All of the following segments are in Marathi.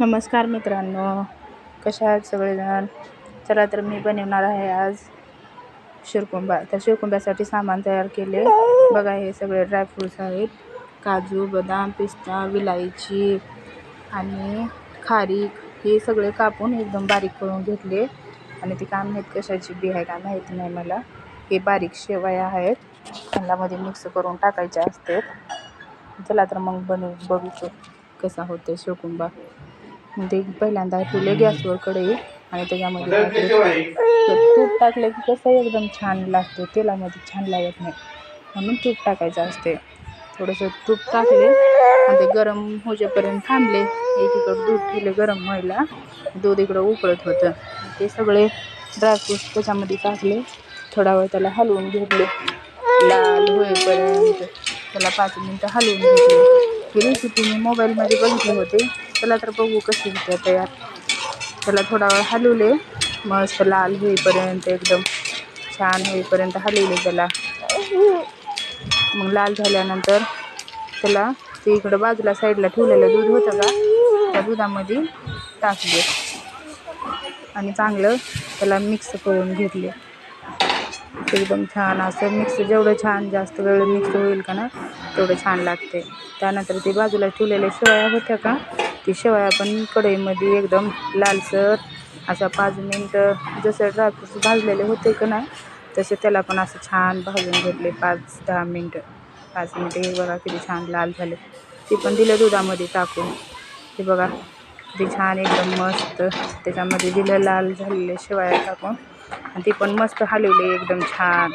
नमस्कार मित्रांनो कशा आहात सगळेजण? चला तर मी बनवणार आहे आज शिरकुंबा. तर शिरकुंब्यासाठी सामान तयार केले. बघा हे सगळे ड्रायफ्रूट्स आहेत. काजू बदाम पिस्ता विलायची आणि खारीक हे सगळे कापून एकदम बारीक करून घेतले. आणि ते काय माहीत कशाची बी आहे काय माहिती नाही मला. हे बारीक शेवया आहेत. त्यांनामध्ये मिक्स करून टाकायच्या असतात चला तर मग बनवू बघू कसा होते शिरकुंबा. ते पहिल्यांदा ठेवले गॅसवर कढई आणि त्याच्यामध्ये तूप टाकलं की कसं एकदम छान लागते तेलामध्ये छान लागत नाही. म्हणून तूप टाकायचं असते. थोडंसं तूप टाकले आणि ते गरम होजेपर्यंत थांबले. एकीकडं दूध ठेवले गरम व्हायला. दूध इकडं उकळत होतं. ते सगळे ड्रायफ्रूट्स त्याच्यामध्ये टाकले. थोडा वेळ त्याला हलवून घेतले. लाल होईपर्यंत त्याला पाच मिनटं हलवून घेतले. ही रेसिपी मी मोबाईलमध्ये बघितले होते. चला तर बघू कशी होते तयार त्याला थोडा वेळ हलवले. मस्त लाल होईपर्यंत एकदम छान होईपर्यंत हलवले त्याला. मग लाल झाल्यानंतर त्याला ते इकडं बाजूला साईडला ठेवलेलं दूध होतं का त्या दुधामध्ये टाकले. आणि चांगलं त्याला मिक्स करून घेतले. एकदम छान असं मिक्स जेवढं छान जास्त वेळ मिक्स होईल का ना तेवढं छान लागते. त्यानंतर ते बाजूला ठेवलेल्या शेवया होत्या का ती शेवया पण कढईमध्ये एकदम लालसर अशा पाच मिनटं जसं ड्रायफ्रूट्स भाजलेले होते का नाही तसे त्याला पण असं छान भाजून घेतले पाच दहा मिनटं. पाच मिनटं हे बघा किती छान लाल झाले. ते पण दिलं दुधामध्ये टाकून. ते बघा ते छान एकदम मस्त. त्याच्यामध्ये दिलं लाल झालेले शेवया टाकून. आणि ती पण मस्त हलवली एकदम छान.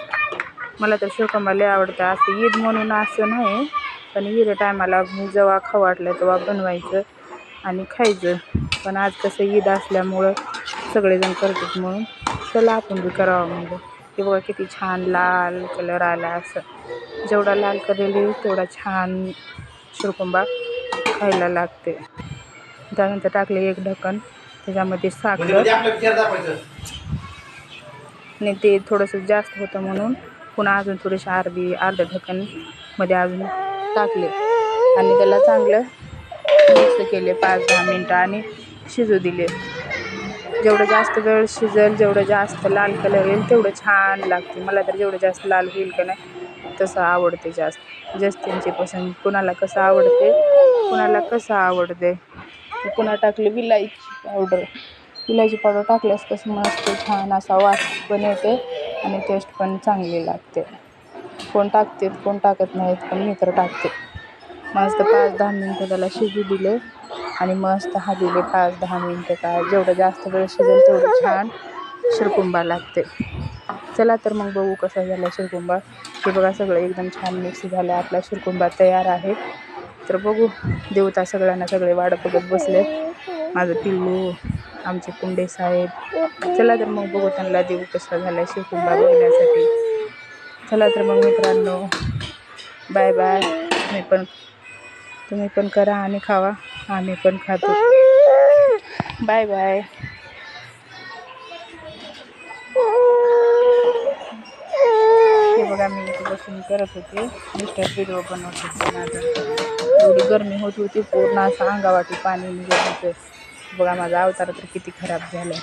मला तर शिवकंबा लय आवडतं. असं ईद म्हणून असं नाही पण ईद टायमाला मी जेव्हा खवाटलं तेव्हा बनवायचं. आणि खायचं. पण आज कसं ईद असल्यामुळं सगळेजण करतात म्हणून चला आपण बी करावं म्हणजे हे बघा किती छान लाल कलर आला असं. जेवढा लाल कलर येईल तेवढा छान शिरकुंबा खायला लागते. त्यानंतर टाकले एक ढक्कन त्याच्यामध्ये साखर. आणि ते थोडंसं जास्त होतं म्हणून पुन्हा अजून थोडीशी अर्धी अर्ध्या ढक्कनमध्ये अजून टाकले. आणि त्याला चांगलं मिक्स केले पाच दहा मिनटं आणि शिजू दिले. जेवढं जास्त वेळ शिजेल जेवढं जास्त लाल कलर येईल तेवढं छान लागते. मला तर जेवढं जास्त लाल होईल का नाही तसं आवडते जास्त. जास्तींची पसंत. कुणाला कसं आवडते कुणाला कसं आवडते? पुन्हा टाकलं विलायची पावडर विलायची पावडर टाकल्यास कसं मस्त छान असा वास पण येते आणि टेस्ट पण चांगली लागते. कोण टाकते कोण टाकत नाहीत पण मी तर टाकते. मस्त पाच दहा मिनटं त्याला शिजू दिले आणि मस्त हा दिले पाच दहा मिनटं काय जेवढं जास्त वेळ शिजेल तेवढं छान शिरकुंबा लागते. चला तर मग बघू कसा झाला शिरकुंबा हे बघा सगळं एकदम छान मिक्स झालं. आपला शिरकुंबा तयार आहे. तर बघू देवता सगळ्यांना सगळे वाट बघत बसले. माझं पिल्लू आमचे कुंडे साहेब. चला तर मग बघू त्यांना देऊ कसा झाला शिरकुंबा बघण्यासाठी. चला तर मग मित्रांनो बाय बाय मी पण तुम्ही पण करा आणि खावा. आम्ही पण खातो. Bye bye. हे बघा मी इथे बसून करत होते. मिस्टर व्हिडिओ बनवत होते एवढी गरमी होत होती पूर्ण असं अंगावाटी पाणी निघत होतं. बघा माझा अवतार तर किती खराब झाला